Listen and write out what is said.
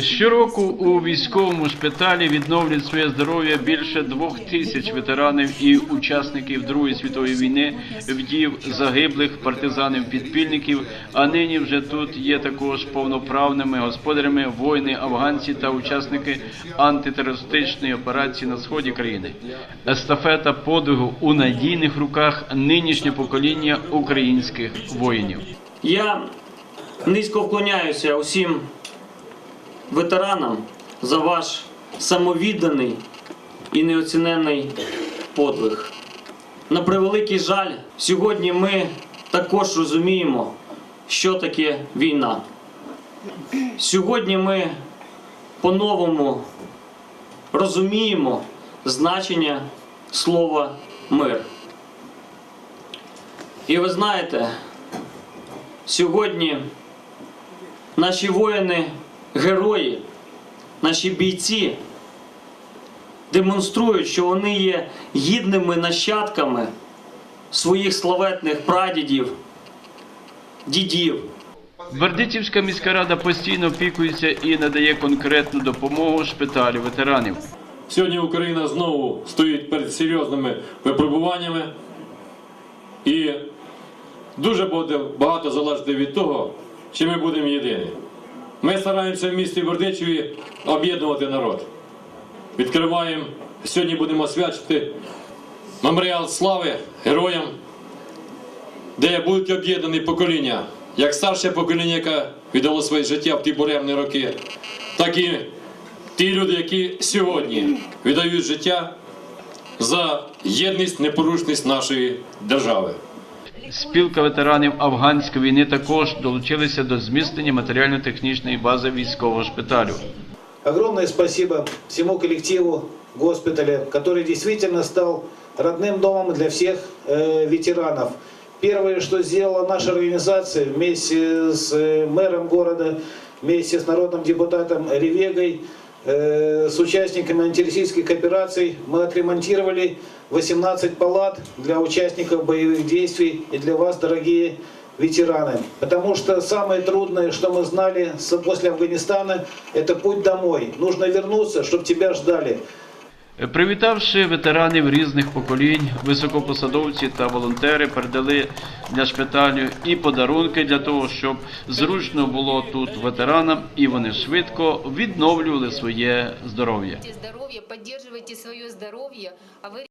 Щороку у військовому шпиталі відновлюють своє здоров'я більше двох тисяч ветеранів і учасників Другої світової війни, вдів загиблих партизанів підпільників. А нині вже тут є також повноправними господарями воїни, афганці та учасники антитерористичної операції на сході країни. Естафета подвигу у надійних руках нинішнє покоління українських воїнів. Я низько вклоняюся усім ветеранам за ваш самовідданий і неоціненний подвиг. На превеликий жаль, сьогодні ми також розуміємо, що таке війна. Сьогодні ми по-новому розуміємо значення слова мир. І ви знаєте, Сьогодні наші воїни, герої, наші бійці демонструють, що вони є гідними нащадками своїх славетних прадідів, дідів. Бердичівська міська рада постійно опікується і надає конкретну допомогу шпиталю ветеранів. Сьогодні Україна знову стоїть перед серйозними випробуваннями, і дуже буде багато залежати від того, чи ми будемо єдині. Ми стараємося в місті Бердичеві об'єднувати народ. Відкриваємо, сьогодні будемо свячити меморіал слави героям, де будуть об'єднані покоління, як старше покоління, яке віддало своє життя в ті буремні роки, так і ті люди, які сьогодні віддають життя за єдність, непорушність нашої держави. Спілка ветеранів афганської війни також долучилися до зміцнення матеріально-технічної бази військового шпиталю. Огромное спасибо всему коллективу госпиталя, который действительно стал родным домом для всех э, ветеранов. Первое, что сделала наша организация вместе с э, мэром города, вместе с народным депутатом Ревегой, э, с участниками антироссийских операций, мы отремонтировали 18 палат для участников боевых действий и для вас, дорогие ветераны. Потому что самое трудное, что мы знали с- после Афганистана, это путь домой. Нужно вернуться, чтобы тебя ждали. Привітавши ветеранів різних поколінь, високопосадовці та волонтери передали для шпиталю і подарунки для того, щоб зручно було тут ветеранам, і вони швидко відновлювали своє здоров'я. Здоров'я поддерживайте своє здоров'я. а вы